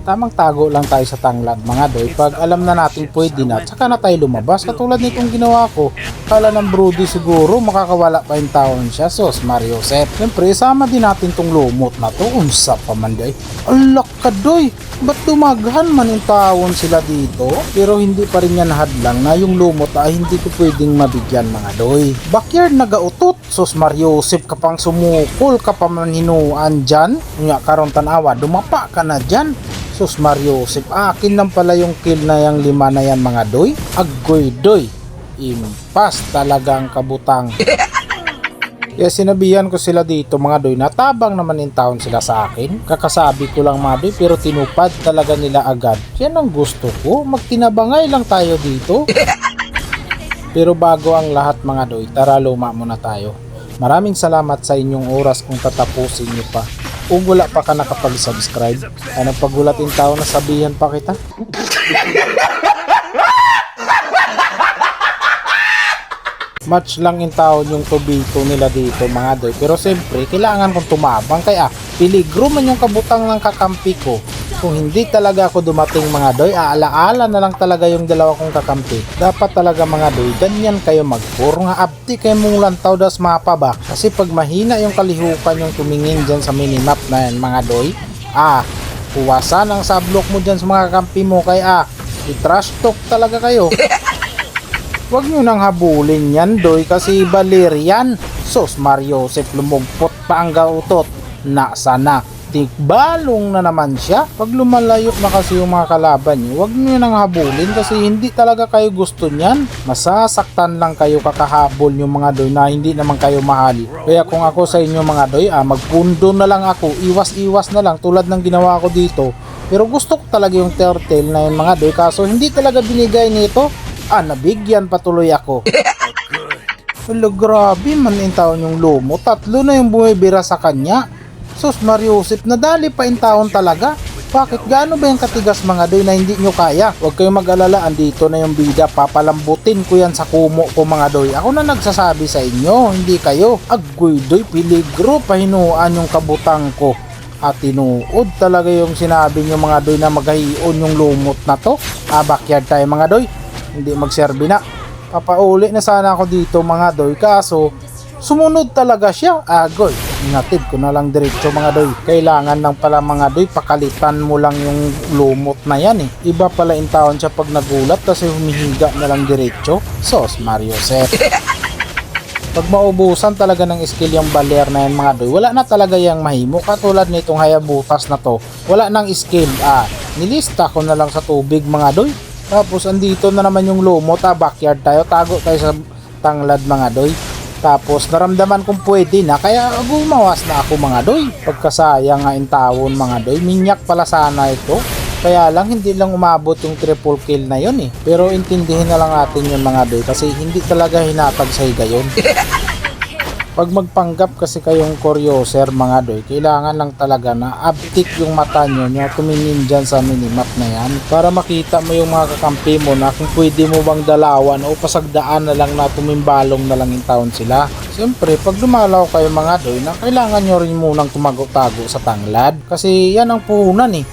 Tamang tago lang tayo sa tanglad mga doy. Pag alam na natin pwede na tsaka na tayo lumabas. Katulad nitong ginawa ko kala ng Brody siguro makakawala pa yung taon siya. Sos Mario Set siyempre sama din natin tong lumot na to. Unsa pa man doy. Alak ka doy. Ba't dumaghan man yung taon sila dito? Pero hindi pa rin yan hadlang na yung lumot ay hindi ko pwedeng mabigyan mga doy. Backyard nagautot sos Mario Sep ka pang sumukol ka pa man hinuan dyan. Nga karon tanawa dumapa ka na dyan Sus Mario Sip, akin lang pala yung kill na yung lima na yan mga doy. Agoy doy. Impas talaga ang kabutang. Kaya sinabihan ko sila dito mga doy, natabang naman in town sila sa akin. Kakasabi ko lang mga doy, pero tinupad talaga nila agad. Yan ang gusto ko, magtinabangay lang tayo dito. Pero bago ang lahat mga doy, tara luma muna tayo. Maraming salamat sa inyong oras kung tatapusin niyo pa. Kung wala pa ka nakapag-subscribe, ay nagpagulatin tao na sabihan pa kita. Match lang in taon yung tubito nila dito mga doy. Pero siyempre, kailangan kong tumabang kaya piligro man yung kabutang ng kakampi ko. Kung hindi talaga ako dumating mga doy, aalaala na lang talaga yung dalawa kong kakampi. Dapat talaga mga doy, ganyan kayo magpuro nga abti kayo mong lantaw das mapa ba? Kasi pag mahina yung kalihukan yung tumingin dyan sa minimap na yan mga doy, ah, kuwasan ang sablok mo dyan sa mga kakampi mo kaya ah, i-trash talk talaga kayo. Huwag nyo nang habulin yan, doy, kasi Valerian. Sos Mario Joseph lumugpot pa ang gautot. Nasa na. Tikbalong na naman siya. Pag lumalayot na kasi yung mga kalaban nyo, huwag nyo nang habulin kasi hindi talaga kayo gusto niyan. Masasaktan lang kayo kakahabol yung mga doy na hindi naman kayo mahal. Kaya kung ako sa inyo mga doy, ah, magpundo na lang ako, iwas-iwas na lang tulad ng ginawa ko dito. Pero gusto ko talaga yung turtle na yung mga doy kaso hindi talaga binigay nito. Ah, nabigyan patuloy ako. Hello, grabe man in taon yung lumo. Tatlo na yung bumibira sa kanya. Sus, Mariusip, nadali pa in taon talaga. Bakit gaano ba yung katigas mga doy na hindi nyo kaya? Huwag kayong mag-alala, andito na yung bida. Papalambutin ko yan sa kumo ko mga doy. Ako na nagsasabi sa inyo, hindi kayo. Agoy doy, piligro, pahinuan yung kabutang ko. At tinuod talaga yung sinabi nyo mga doy na maghahion yung lumot na to. Ah, backyard tayo mga doy. Hindi magserbi na. Papauli na sana ako dito mga doy. Kaso, sumunod talaga siya. Agoy, inatid ko na lang diretso mga doy. Kailangan lang pala mga doy, pakalitan mo lang yung lumot na yan eh. Iba pala in taon siya pag nagulat kasi humihiga na lang diretso. Sos, Mario Seth. Pag maubusan talaga ng skill yung baler na yan mga doy, wala na talaga yung mahimo. Katulad nitong hayabutas na to, wala nang skill. Ah, nilista ko na lang sa tubig mga doy. Tapos andito na naman yung lumot, ah, backyard tayo, tago tayo sa tanglad mga doy. Tapos naramdaman kong pwede na, kaya gumawas na ako mga doy. Pagkasayang nga in tawon mga doy, minyak pala sana ito. Kaya lang hindi lang umabot yung triple kill na yun eh. Pero intindihin na lang natin yung mga doy kasi hindi talaga hinatag sa higa yun. Pag magpanggap kasi kayong kuryoser mga doy, kailangan lang talaga na uptick yung mata nyo nyo tumingin dyan sa minimap na yan para makita mo yung mga kakampi mo na kung pwede mo bang dalawan o pasagdaan na lang na tumimbalong na lang yung taon sila. Siyempre, pag dumalaw kayo mga doy, na kailangan nyo rin munang tumago-tago sa tanglad kasi yan ang puhunan eh.